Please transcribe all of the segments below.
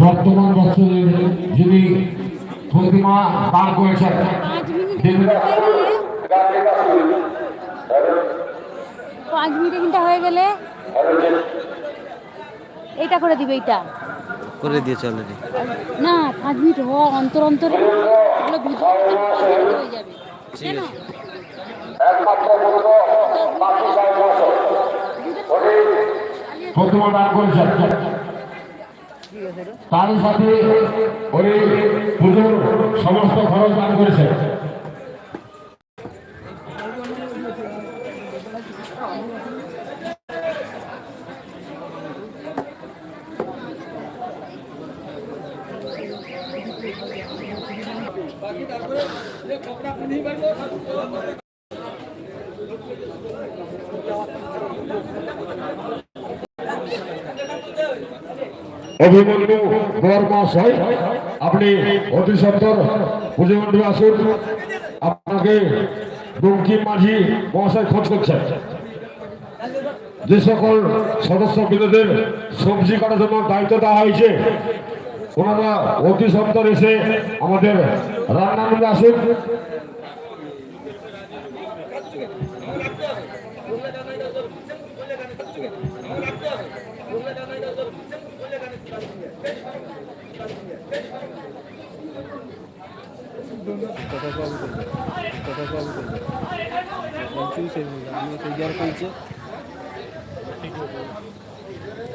বর্তমান বছরের যিনি প্রতিমা দান করেছেন পাঁচ মিনিট হয়ে কিন্তু হয়ে গেলে? এইটা করে দিবে এইটা করে দিয়েছে অলরেডি না পাঁচ মিনিট হ অন্তর অন্তর হয়ে যাবে। কেন আছে। প্রতিমা দান করেছেন। তার সাথে ওই পুজোর সমস্ত খরচ দান করেছেন অভিমন্যু বর মহাশয় আপনি অতি সত্তর পুজো মন্ডপে আসুন। আপনাকে বঙ্কিম মাঝি মহাশয় খোঁজ করছেন। যে সকল সদস্য বিরোধের সবজি কাটার জন্য দায়িত্ব দেওয়া হয়েছে, ওনারা অতি সত্তর এসে আমাদের রান্না রুমে আসুন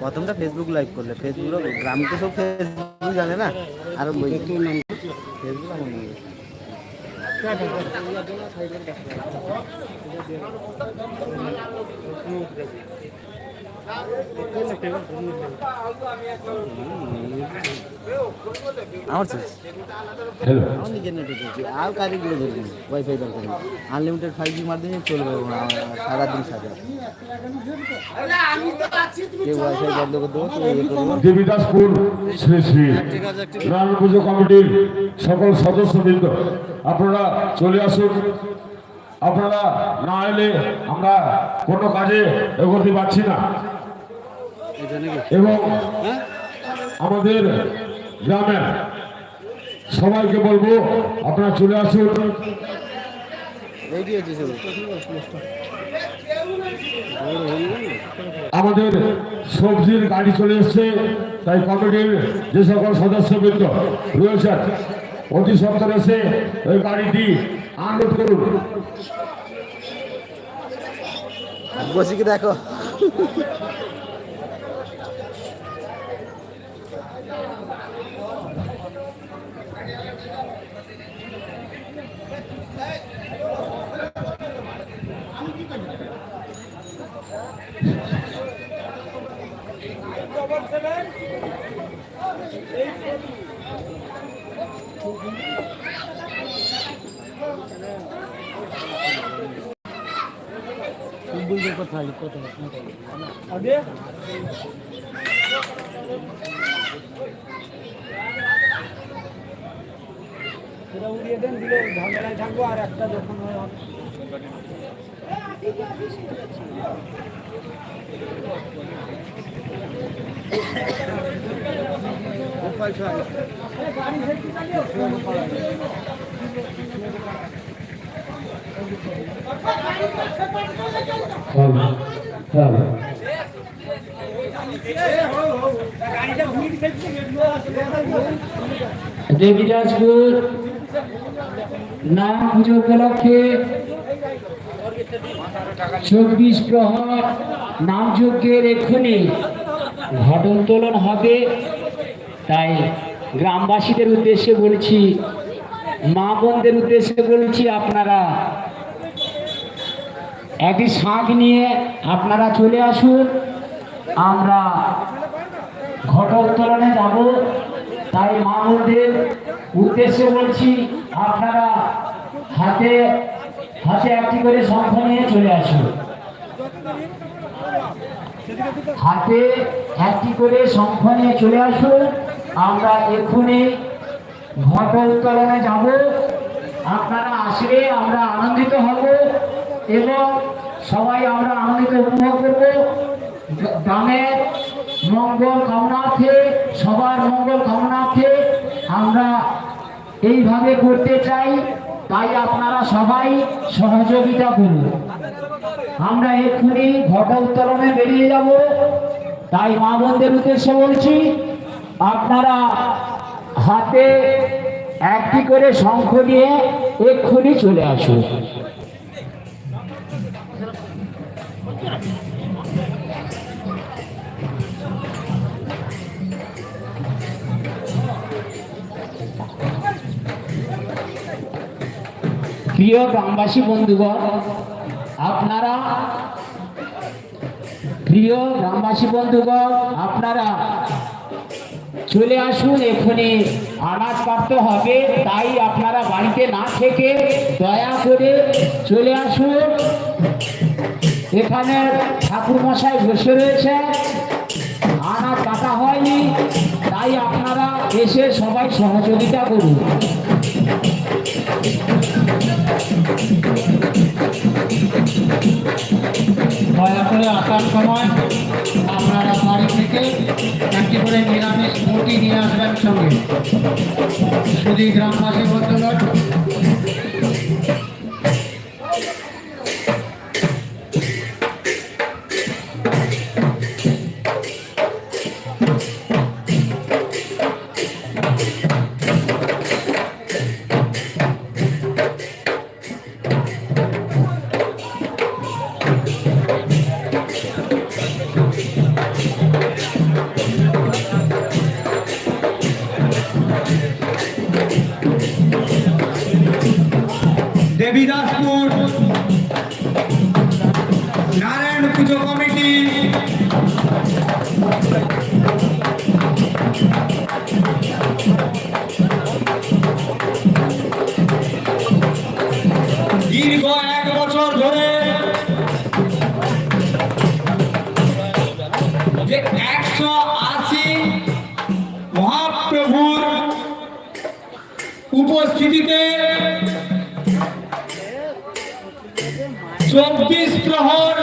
প্রথমটা ফেসবুক লাইভ করলে। ফেসবুক গ্রাম তো সব ফেসবুক জানে না। আর ফেসবুক আমার হ্যালো আমার নিজের নেটে চলছে আর কারিগুলো ওয়াইফাই দরকার আনলিমিটেড ফাইভ জির মাধ্যমে চলবে সারাদিন সাজা কেউ ওয়াইফাই বন্ধ করে দেবো কেউ ইয়ে করব দেবীদাসপুর শ্রী শ্রী পুজো কমিটির সকল সদস্যবৃন্দ আপনারা চলে আসুন। আপনারা না এলে আমরা কোনো কাজে এগোতে পারছি না। এবং হ্যাঁ? আমাদের গ্রামের সবাইকে বলব আপনারা চলে আসুন। আমাদের সবজির গাড়ি চলে এসছে তাই কমিটির যে সকল সদস্যবৃন্দ রয়েছেন অতি সত্তর এসে ওই গাড়িটি আনলোড করুন। বসিকে দেখো? সেটা উড়িয়ে দেন দিলে ঝামেলায় থাকব আর একটা যখন হয় আসলে দেবীরাজপুর নাম পুজো উপলক্ষে চব্বিশ প্রহর নাম যজ্ঞের এক্ষুনি ঘটন্তোলন হবে। তাই গ্রামবাসীদের উদ্দেশ্যে বলছি, মা বোনদের উদ্দেশ্যে বলছি, আপনারা একটি শাঁখ নিয়ে আপনারা চলে আসুন। আমরা ঘটোত্তোলনে যাব। তাই মা বোনদের উদ্দেশ্যে বলছি, আপনারা হাতে হাতে একটি করে শঙ্খ নিয়ে চলে আসুন হাতে একটি করে শঙ্খ নিয়ে চলে আসুন আমরা এক্ষুনি ঘট উত্তোলনে যাব। আপনারা আসলে আমরা আনন্দিত হব এবং সবাই আমরা আনন্দিত উপভোগ করব। গ্রামের মঙ্গল কামনার্থে, সবার মঙ্গল কামনার্থে আমরা এইভাবে করতে চাই। তাই আপনারা সবাই সহযোগিতা করুন। আমরা এক্ষুনি ঘটা উত্তোলনে বেরিয়ে যাব। তাই মা বোনদের উদ্দেশ্যে বলছি, আপনারা হাতে একটি করে শঙ্খ নিয়ে এক্ষুনি চলে আসুন। প্রিয় গ্রামবাসী বন্ধুগণ, আপনারা, প্রিয় গ্রামবাসী বন্ধুগণ, আপনারা চলে আসুন, এখানে আনাজ কাটতে হবে, তাই আপনারা বাড়িতে না থেকে দয়া করে চলে আসুন। এখানে ঠাকুর মশাই বসে রয়েছে, আনাজ কাটা হয়নি, তাই আপনারা এসে সবাই সহযোগিতা করুন। দয়া করে আসার সময় আপনারা বাড়ি থেকে একটি করে নিরামিষ মুরগি নিয়ে আসবেন সঙ্গে। শুধু গ্রামবাসী বন্ধুগণ নারায়ণ পুজো দীর্ঘ এক বছর ধরে যে একশো আশি মহাপ্রভুর উপস্থিতিতে চব্বিশ প্রহর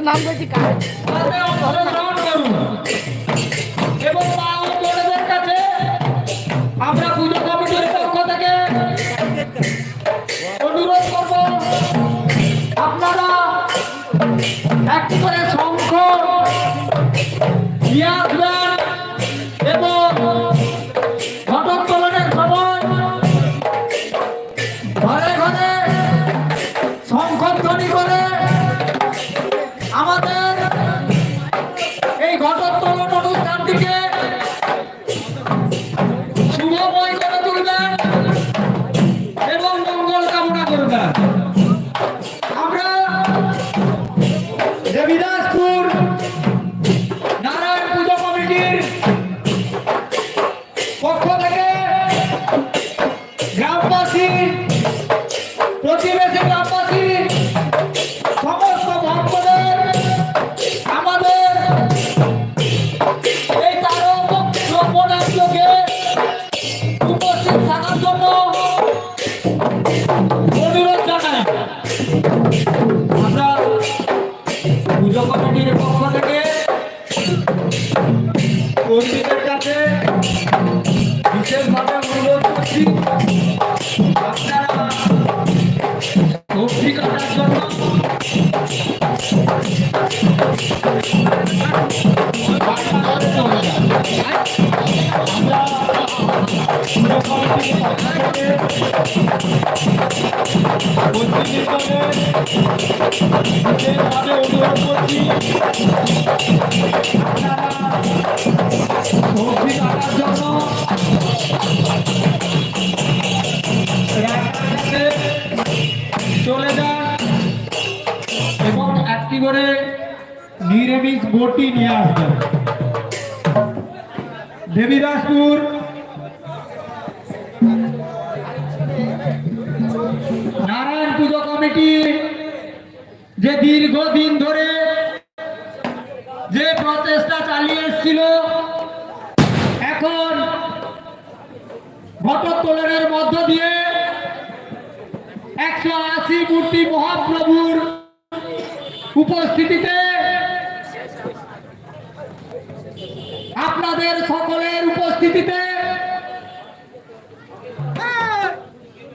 করে জিনিসের চলে যান এবং একটি করে নিরামিষ বটি নিয়ে আসবেন দেবীদাসপুর কমিটি যে দীর্ঘদিন ধরে যে প্রচেষ্টা চালিয়ে এসেছিল, এখন ঘটোত্তোলনের মধ্য দিয়ে একশো আশি মূর্তি মহাপ্রভুর উপস্থিতিতে আপনাদের সকলের উপস্থিতিতে